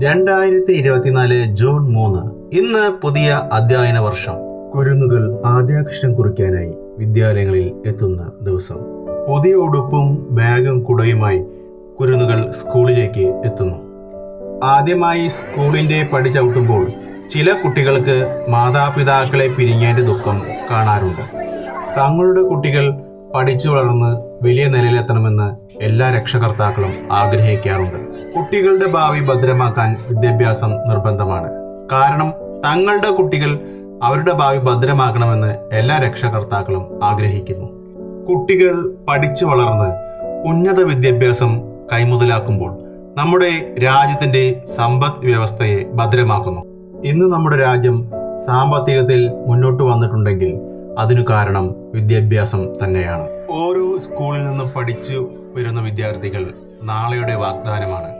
രണ്ടായിരത്തി ഇരുപത്തിനാല് ജൂൺ മൂന്ന്. ഇന്ന് പുതിയ അധ്യയന വർഷം. കുരുന്നുകൾ ആദ്യാക്ഷരം കുറിക്കാനായി വിദ്യാലയങ്ങളിൽ എത്തുന്ന ദിവസം. പുതിയ ഉടുപ്പും ബാഗും കുടയുമായി കുരുന്നുകൾ സ്കൂളിലേക്ക് എത്തുന്നു. ആദ്യമായി സ്കൂളിന്റെ പടി ചവിട്ടുമ്പോൾ ചില കുട്ടികൾക്ക് മാതാപിതാക്കളെ പിരിഞ്ഞതിന്റെ ദുഃഖം കാണാറുണ്ട്. തങ്ങളുടെ കുട്ടികൾ പഠിച്ചു വളർന്ന് വലിയ നിലയിലെത്തണമെന്ന് എല്ലാ രക്ഷകർത്താക്കളും ആഗ്രഹിക്കാറുണ്ട്. കുട്ടികളുടെ ഭാവി ഭദ്രമാക്കാൻ വിദ്യാഭ്യാസം നിർബന്ധമാണ്. കാരണം തങ്ങളുടെ കുട്ടികൾ അവരുടെ ഭാവി ഭദ്രമാക്കണമെന്ന് എല്ലാ രക്ഷകർത്താക്കളും ആഗ്രഹിക്കുന്നു. കുട്ടികൾ പഠിച്ചു വളർന്ന് ഉന്നത വിദ്യാഭ്യാസം കൈമുതലാക്കുമ്പോൾ നമ്മുടെ രാജ്യത്തിന്റെ സമ്പദ് വ്യവസ്ഥയെ ഭദ്രമാക്കുന്നു. ഇന്ന് നമ്മുടെ രാജ്യം സാമ്പത്തികത്തിൽ മുന്നോട്ട് വന്നിട്ടുണ്ടെങ്കിൽ അതിനു കാരണം വിദ്യാഭ്യാസം തന്നെയാണ്. ഓരോ സ്കൂളിൽ നിന്നും പഠിച്ചു വരുന്ന വിദ്യാർത്ഥികൾ നാളെയുടെ വാഗ്ദാനമാണ്.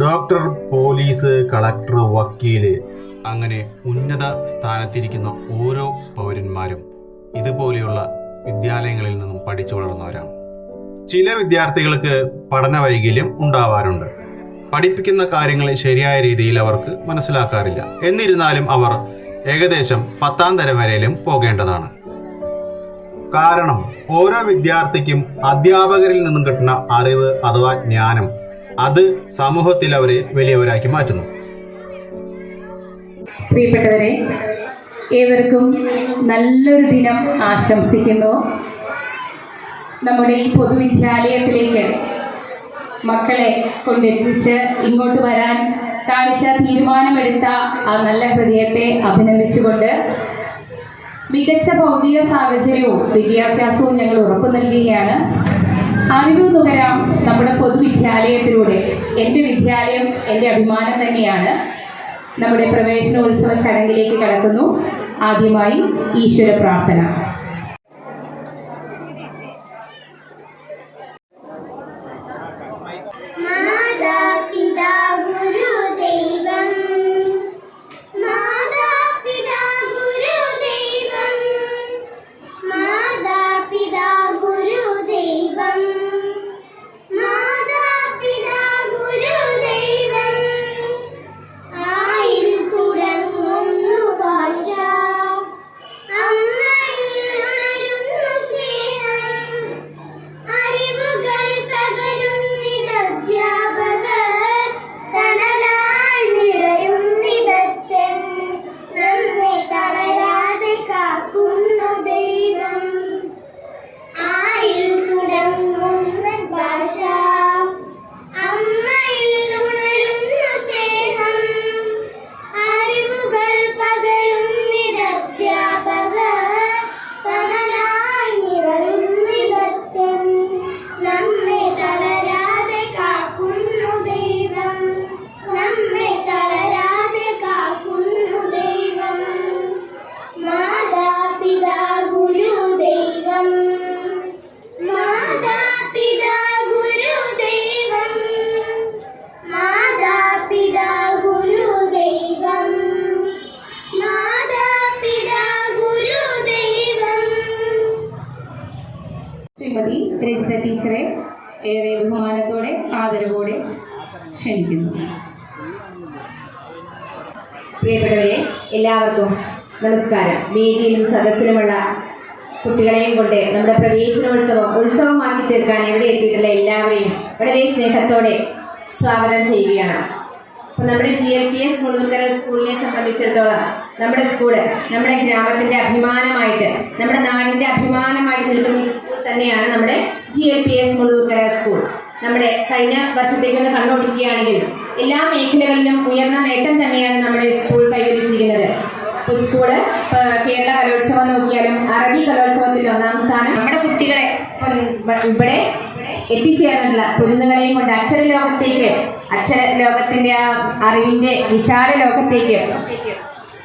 ഡോക്ടർ പോലീസ് കളക്ടർ വക്കീൽ അങ്ങനെ ഉന്നത സ്ഥാനത്തിരിക്കുന്ന ഓരോ പൗരന്മാരും ഇതുപോലെയുള്ള വിദ്യാലയങ്ങളിൽ നിന്നും പഠിച്ചു വളർന്നവരാണ്. ചില വിദ്യാർത്ഥികൾക്ക് പഠന വൈകല്യം ഉണ്ടാവാറുണ്ട്. പഠിപ്പിക്കുന്ന കാര്യങ്ങൾ ശരിയായ രീതിയിൽ അവർക്ക് മനസ്സിലാക്കാറില്ല. എന്നിരുന്നാലും അവർ ഏകദേശം പത്താം തരം വരെയും പോകേണ്ടതാണ്. കാരണം ഓരോ വിദ്യാർത്ഥിക്കും അധ്യാപകരിൽ നിന്നും കിട്ടുന്ന അറിവ് അഥവാ ജ്ഞാനം അത് സമൂഹത്തിൽ അവരെ വലിയവരാക്കി മാറ്റുന്നു. പ്രിയപ്പെട്ടവരെ ഏവർക്കും നല്ലൊരു ദിനം ആശംസിക്കുന്നു. നമ്മുടെ ഈ പൊതുവിദ്യാലയത്തിലേക്ക് മക്കളെ കൊണ്ടെത്തിച്ച് ഇങ്ങോട്ട് വരാൻ കാണിച്ച തീരുമാനമെടുത്ത ആ നല്ല ഹൃദയത്തെ അഭിനന്ദിച്ചുകൊണ്ട് മികച്ച ഭൗതിക സാഹചര്യവും വിദ്യാഭ്യാസവും ഞങ്ങൾ ഉറപ്പു നൽകുകയാണ് അറിവ് നുകരാം നമ്മുടെ പൊതുവിദ്യാലയത്തിലൂടെ എന്റെ വിദ്യാലയം എന്റെ അഭിമാനം തന്നെയാണ് നമ്മുടെ പ്രവേശനോത്സവ ചടങ്ങിലേക്ക് കടക്കുന്നു. ആദ്യമായി ഈശ്വര പ്രാർത്ഥന. ആദരവോടെ ക്ഷണിക്കുന്നു. പ്രിയപ്പെട്ടവരെ എല്ലാവർക്കും നമസ്കാരം. വേദിയിലും സദസ്സിലുമുള്ള കുട്ടികളെയും കൊണ്ട് നമ്മുടെ പ്രവേശനോത്സവം ഉത്സവമാക്കി തീർക്കാൻ ഇവിടെ എത്തിയിട്ടുള്ള എല്ലാവരെയും വളരെ സ്നേഹത്തോടെ സ്വാഗതം ചെയ്യുകയാണ്. അപ്പോൾ നമ്മുടെ ജി എൽ പി എസ് മുഴുവൻകര സ്കൂളിനെ സംബന്ധിച്ചിടത്തോളം നമ്മുടെ സ്കൂൾ നമ്മുടെ ഗ്രാമത്തിന്റെ അഭിമാനമായിട്ട് നമ്മുടെ നാടിന്റെ അഭിമാനമായിട്ട് നിൽക്കുന്ന ഒരു സ്കൂൾ തന്നെയാണ് നമ്മുടെ G L P S school നമ്മുടെ കഴിഞ്ഞ വർഷത്തേക്കൊന്ന് കണ്ണോടിക്കുകയാണെങ്കിൽ എല്ലാ മേഖലകളിലും ഉയർന്ന നേട്ടം തന്നെയാണ് നമ്മുടെ സ്കൂൾ കൈവരിച്ചിരിക്കുന്നത്. സ്കൂൾ കേരള കലോത്സവം നോക്കിയാലും അറബി കലോത്സവത്തിൽ ഒന്നാം സ്ഥാനം നമ്മുടെ കുട്ടികളെ ഇവിടെ എത്തിച്ചേർന്നിട്ടുള്ള കുരുന്നുകളെയും കൊണ്ട് അക്ഷര ലോകത്തേക്ക് അക്ഷര ലോകത്തിന്റെ ആ അറിവിന്റെ വിശാല ലോകത്തേക്ക്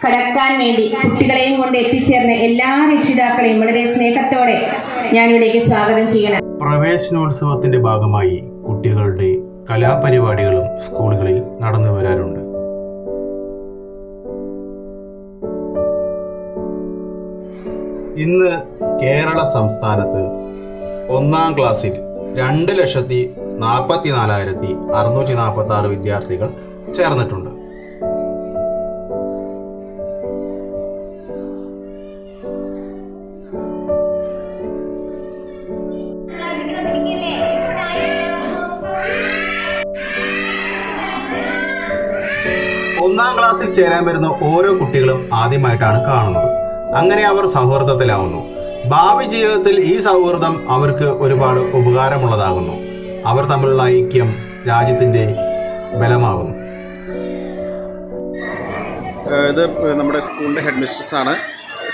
കടക്കാൻ വേണ്ടി കുട്ടികളെയും കൊണ്ട് എത്തിച്ചേർന്ന എല്ലാ രക്ഷിതാക്കളെയും വളരെ സ്നേഹത്തോടെ ഞാനിവിടേക്ക് സ്വാഗതം ചെയ്യണം. പ്രവേശനോത്സവത്തിന്റെ ഭാഗമായി കുട്ടികളുടെ കലാപരിപാടികളും സ്കൂളുകളിൽ നടന്നു വരാറുണ്ട്. ഇന്ന് കേരള സംസ്ഥാനത്ത് ഒന്നാം ക്ലാസ്സിൽ രണ്ട് ലക്ഷത്തി നാൽപ്പത്തി നാലായിരത്തി അറുന്നൂറ്റി നാൽപ്പത്തി ആറ് വിദ്യാർത്ഥികൾ ചേർന്നിട്ടുണ്ട്. ഒന്നാം ക്ലാസ്സിൽ ചേരാൻ വരുന്ന ഓരോ കുട്ടികളും ആദ്യമായിട്ടാണ് കാണുന്നത്. അങ്ങനെ അവർ സൗഹൃദത്തിലാവുന്നു. ഭാവി ജീവിതത്തിൽ ഈ സൗഹൃദം അവർക്ക് ഒരുപാട് ഉപകാരമുള്ളതാകുന്നു. അവർ തമ്മിലുള്ള ഐക്യം രാജ്യത്തിന്റെ ബലമാകുന്നു. ഇത് നമ്മുടെ സ്കൂളിന്റെ ഹെഡ് മിസ്ട്രസ് ആണ്.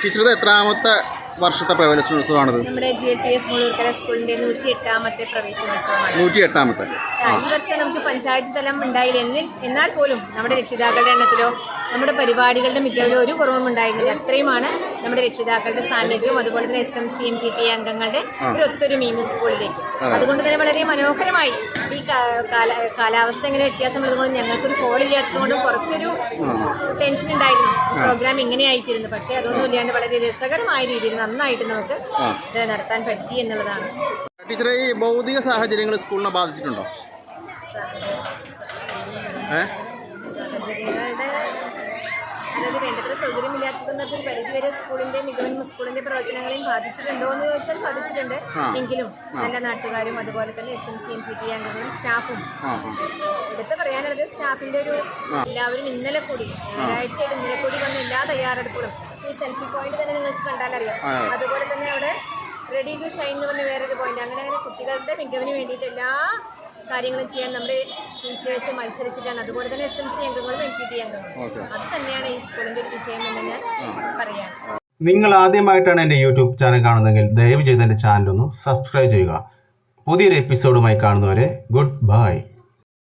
ടീച്ചർ ഇത് എത്രാമത്തെ വർഷത്തെ പ്രവേശനോത്സവമാണിത്. നമ്മുടെ G L P S Mulurkara സ്കൂളിന്റെ നൂറ്റി എട്ടാമത്തെ പ്രവേശനോത്സവമാണ്. നൂറ്റി എട്ടാമത്തെ. ഈ വർഷം നമുക്ക് പഞ്ചായത്ത് തലം ഉണ്ടായില്ലെങ്കിൽ എന്നാൽ പോലും നമ്മുടെ രക്ഷിതാക്കളുടെ എണ്ണത്തിലോ നമ്മുടെ പരിപാടികളുടെ മിക്കവിലും ഒരു കുറവും ഉണ്ടായിരുന്നില്ല. അത്രയുമാണ് നമ്മുടെ രക്ഷിതാക്കളുടെ സാന്നിധ്യവും അതുപോലെ തന്നെ S M C M T P അംഗങ്ങളുടെ ഒരു ഒത്തൊരുമയും മീമി സ്കൂളിലേക്ക് അതുകൊണ്ട് തന്നെ വളരെ മനോഹരമായി ഈ കാലാവസ്ഥ ഇങ്ങനെ വ്യത്യാസമുള്ളതുകൊണ്ട് ഞങ്ങൾക്കൊരു കോളില്ലാത്തതുകൊണ്ടും കുറച്ചൊരു ടെൻഷൻ ഉണ്ടായിരുന്നു. പ്രോഗ്രാം ഇങ്ങനെ ആയിത്തീരുന്നു പക്ഷേ അതൊന്നും ഇല്ലാണ്ട് വളരെ രസകരമായ രീതിയിൽ നന്നായിട്ട് നമുക്ക് ഇത് നടത്താൻ പറ്റി എന്നുള്ളതാണ്. ടീച്ചറെ ഈ ഭൗതിക സാഹചര്യങ്ങൾ സ്കൂളിനെ ബാധിച്ചിട്ടുണ്ടോ? ഏ? സാഹചര്യങ്ങളുടെ അതായത് വേണ്ടത്ര സൗകര്യമില്ലാത്തതുകൊണ്ട് ഒരു പരിധിവരെ സ്കൂളിന്റെ മികവിനും സ്കൂളിന്റെ പ്രവർത്തനങ്ങളെയും ബാധിച്ചിട്ടുണ്ടോ എന്ന് ചോദിച്ചാൽ ബാധിച്ചിട്ടുണ്ട്. എങ്കിലും നല്ല നാട്ടുകാരും അതുപോലെ തന്നെ S M C M P T അംഗങ്ങളും സ്റ്റാഫും. എടുത്ത് പറയാനുള്ളത് സ്റ്റാഫിന്റെ ഒരു എല്ലാവരും ഇന്നലെ കൂടി ഒരാഴ്ചയായിട്ട് ഇന്നലെ കൂടി വന്ന എല്ലാ തയ്യാറെടുപ്പുകളും ഈ സെൽഫി പോയിന്റ് തന്നെ നിങ്ങൾക്ക് കണ്ടാലറിയാം. അതുപോലെ തന്നെ അവിടെ റെഡി ടു ഷൈൻ എന്ന് പറഞ്ഞ വേറൊരു പോയിന്റ് അങ്ങനെ അങ്ങനെ കുട്ടികളുടെ മികവിന് വേണ്ടിയിട്ട് എല്ലാ കാര്യങ്ങളും ചെയ്യാൻ നമ്മുടെ ടീച്ചേഴ്സ് മത്സരിച്ചിട്ടാണ്. അതുപോലെ തന്നെ എസ് എം സി അംഗങ്ങളും എൻ പി ടി അംഗങ്ങളും. അത് തന്നെയാണ് ഈ സ്കൂളിന്റെ ഒരു വിജയം എന്ന് ഞാൻ പറയാം. നിങ്ങൾ ആദ്യമായിട്ടാണ് എന്റെ യൂട്യൂബ് ചാനൽ കാണുന്നതെങ്കിൽ ദയവ് ചെയ്ത് എന്റെ ചാനൽ ഒന്ന് സബ്സ്ക്രൈബ് ചെയ്യുക. പുതിയൊരു എപ്പിസോഡുമായി കാണുന്നവരെ ഗുഡ് ബൈ.